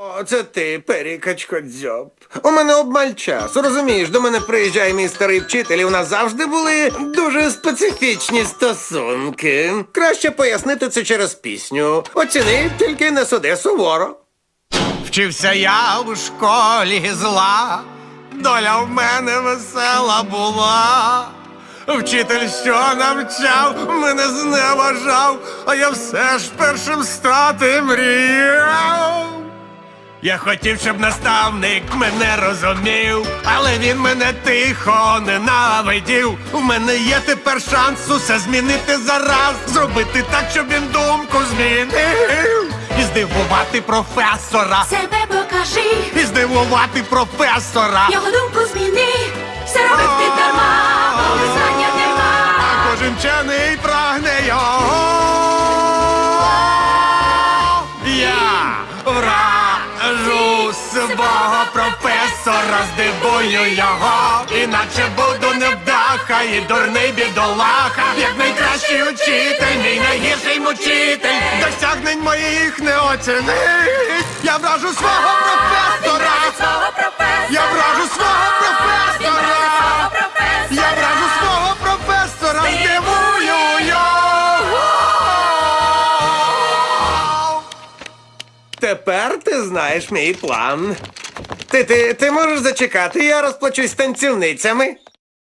О, це ти, перікачко дзьоб. У мене обмаль часу. Розумієш, до мене приїжджає мій старий вчитель, і у нас завжди були дуже специфічні стосунки. Краще пояснити це через пісню. Оціни, тільки не суди суворо. Вчився я у школі зла, доля в мене весела була. Вчитель, що навчав, мене зневажав, а я все ж першим стати мріяв. Я хотів, щоб наставник мене розумів, але він мене тихо ненавидів. У мене є тепер шанс усе змінити зараз, зробити так, щоб він думку змінив. І здивувати професора, Себе покажи, і здивувати професора. його думку зміни, все робити дарма, бо визнання нема. А кожен вчений прагне його. Свого професора, здивую його, іначе буду невдаха і дурний бідолаха. Як найкращий учитель, мій найгірший мучитель, досягнень моїх не оцінить. Я вражу свого Тепер ти знаєш мій план. Ти, ти, ти можеш зачекати, я розплачусь танцівницями.